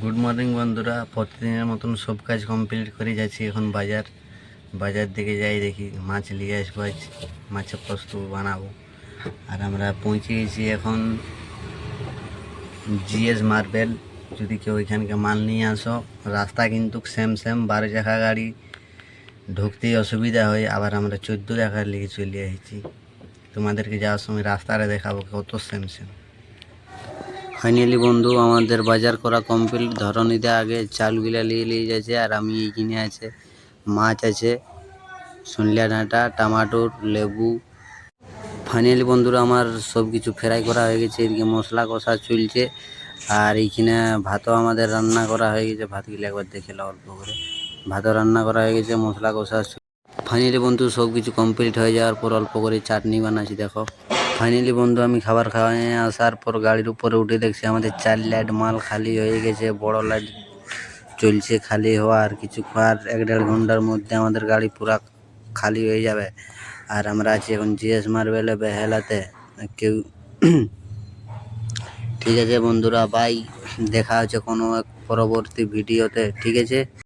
Good morning বন্ধুরা। প্রতিদিনের মতন সব কাজ কমপ্লিট করে যাচ্ছি এখন বাজার। বাজার দিকে যাই দেখি, মাছ নিয়ে আসব আজ। মাছের পোস্ত বানাবো। আর আমরা পৌঁছে গেছি এখন জিএস মার্বেল। যদি কেউ এখানকে মাল নিয়ে আসো, রাস্তা কিন্তু সেম সেম বারো চাকা গাড়ি, ঢুকতেই অসুবিধা হয়। আবার আমরা চোদ্দ চাকার লিগে চলে এসেছি তোমাদেরকে যাওয়ার সময় রাস্তাটা দেখাবো, কত সেম সেম ফাইনালি বন্ধু, আমাদের বাজার করা কমপ্লিট ধরনীতে আগে চালগুলা নিয়ে নিয়ে যাচ্ছে, আর আমি এইখানে আছে, মাছ আছে সনলিয়া ডাঁটা, টমাটোর, লেবু। ফাইনালি বন্ধুরা, আমার সব কিছু ফ্রাই করা হয়ে গেছে, এদিকে মশলা কষা চলছে, আর এইখানে ভাতও আমাদের রান্না করা হয়ে গেছে। ভাতগুলো একবার দেখে নাও অল্প করে। ভাতও রান্না করা হয়ে গেছে, মশলা কষা ফাইনালি বন্ধু সব কিছু কমপ্লিট হয়ে যাওয়ার পর অল্প করে চাটনি বানাচ্ছি, দেখো। ফাইনালি বন্ধু, আমি খাবার খাওয়াই আসার পর গাড়ির উপরে উঠে দেখছি আমাদের চার লাইট মাল খালি হয়ে গেছে, বড় লাইট চলছে খালি হওয়া আর কিছু আর এক দেড় ঘণ্টার মধ্যে আমাদের গাড়ি পুরা খালি হয়ে যাবে। আর আমরা আছি এখন জিএস মার্বেলে বেহেলাতে। কেউ ঠিক আছে বন্ধুরা বাই দেখা হচ্ছে কোনো এক পরবর্তী ভিডিওতে, ঠিক আছে?